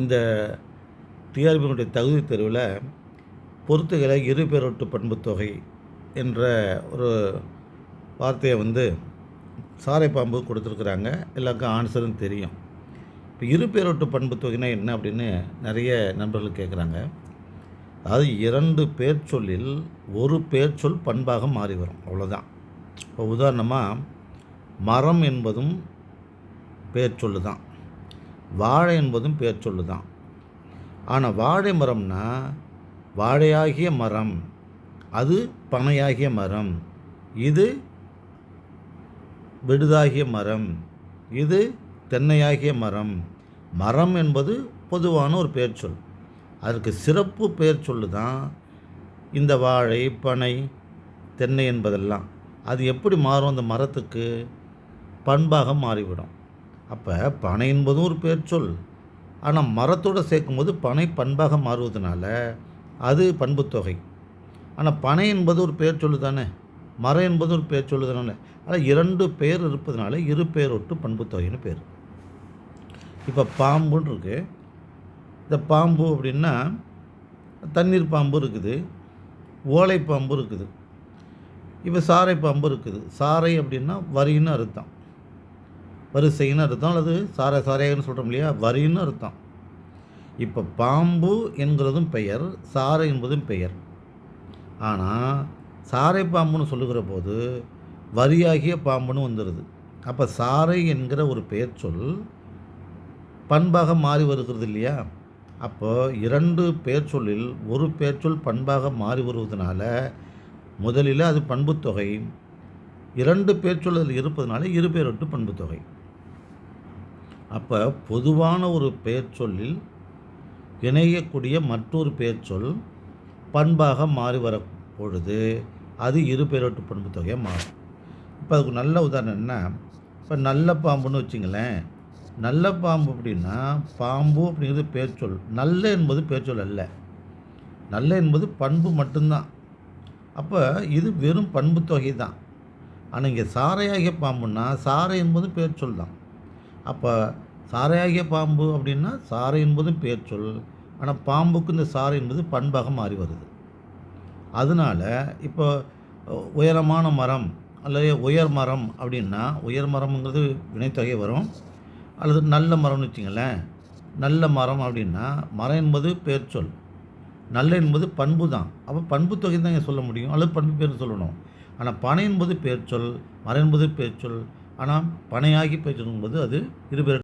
இந்த டிஆர்பியினுடைய தகுதி தேர்வில் பொறுத்துகளை இரு பேரொட்டு பண்புத்தொகை என்ற ஒரு வார்த்தையை வந்து சாரை பாம்பு கொடுத்துருக்குறாங்க. எல்லாருக்கும் ஆன்சரும் தெரியும். இப்போ இரு பேரொட்டு பண்புத்தொகைனா என்ன அப்படின்னு நிறைய நண்பர்கள் கேட்குறாங்க. அதாவது இரண்டு பேர் சொல்லில் ஒரு பேர் சொல் பண்பாக மாறி வரும். அவ்வளோதான் இப்போ உதாரணமாக மரம் என்பதும் பேர் சொல்லு தான் வாழை என்பதும் பெயர் சொல்லு தான் ஆனால் வாழை மரம்னா வாழையாகிய மரம் அது பனையாகிய மரம் இது விடுதாகிய மரம் இது தென்னையாகிய மரம். மரம் என்பது பொதுவான ஒரு பெயர் சொல். அதற்கு சிறப்பு பெயர் சொல்லு தான் இந்த வாழை பனை தென்னை என்பதெல்லாம். அது எப்படி மாறும் அந்த மரத்துக்கு? பண்பாக மாறிவிடும். அப்போ பனை என்பதும் ஒரு பேர் சொல். ஆனால் மரத்தோடு சேர்க்கும்போது பனை பண்பாக மாறுவதனால அது பண்புத்தொகை ஆனால் பனை என்பது ஒரு பெயர் சொல்லு தானே? மரம் என்பது ஒரு பெயர் தானே? ஆனால் இரண்டு பெயர் இருப்பதனால இரு பெயர் ஒட்டு பண்புத்தொகைன்னு பேர். இப்போ பாம்புன்னு இருக்குது இந்த பாம்பு அப்படின்னா தண்ணீர் பாம்பு இருக்குது. ஓலை பாம்பு இருக்குது. இப்போ சாரை பாம்பு இருக்குது. சாரை அப்படின்னா வரின்னு அர்த்தம். வரிசைன்னு அர்த்தம் அல்லது சாரை சாரைன்னு சொல்கிறோம் இல்லையா? வரின்னு அர்த்தம். இப்போ பாம்பு என்கிறதும் பெயர் சாரை என்பதும் பெயர். ஆனால் சாரை பாம்புன்னு சொல்லுகிற போது வரியாகிய பாம்புன்னு வந்துடுது அப்போ சாரை என்கிற ஒரு பெயர் சொல் பண்பாக மாறி வருகிறது இல்லையா? அப்போ இரண்டு பெயர் சொல்லில் ஒரு பெயர் சொல் பண்பாக மாறி வருவதனால முதலில் அது பண்புத்தொகை இரண்டு பேர் சொல் அதில் இருப்பதனால இரு பேரொட்டு பண்புத்தொகை அப்போ பொதுவான ஒரு பெயர்ச்சொல்லில் இணையக்கூடிய மற்றொரு பெயர்ச்சொல் பண்பாக மாறி வர பொழுது அது இரு பேரொட்டு பண்பு தொகையாக மாறும். இப்போ அதுக்கு நல்ல உதாரணம் என்ன? இப்போ நல்ல பாம்புன்னு வச்சுங்களேன். நல்ல பாம்பு அப்படின்னா பாம்பு அப்படிங்கிறது பேர்ச்சொல் நல்ல என்பது பேர்ச்சொல் அல்ல. நல்ல என்பது பண்பு மட்டும்தான். அப்போ இது வெறும் பண்பு தொகை தான். ஆனால் இங்கே சாரையாகிய பாம்புன்னா சாரை என்பது பேர்ச்சொல் தான். அப்போ சாரையாகிய பாம்பு அப்படின்னா சாரை என்பதும் பேர் சொல். ஆனால் பாம்புக்கு இந்த சாரை என்பது பண்பாக மாறி வருது. அதனால் இப்போ உயரமான மரம் அல்லது உயர் மரம் அப்படின்னா உயர் மரம்ங்கிறது வினைத்தொகை வரும். அல்லது நல்ல மரம்னு வச்சிங்களேன். நல்ல மரம் அப்படின்னா மரம் என்பது பேர்ச்சொல் சொல். நல்ல என்பது பண்பு தான். அப்போ பண்பு தொகை தான் இங்க சொல்ல முடியும். அல்லது பண்பு பேர் சொல்லணும். ஆனால் பனை என்பது பேர்ச்சொல் சொல் மரம் என்பது பேர் சொல். ஆனால் பனையாகி பேர் சொல் என்பது அது இருபெரு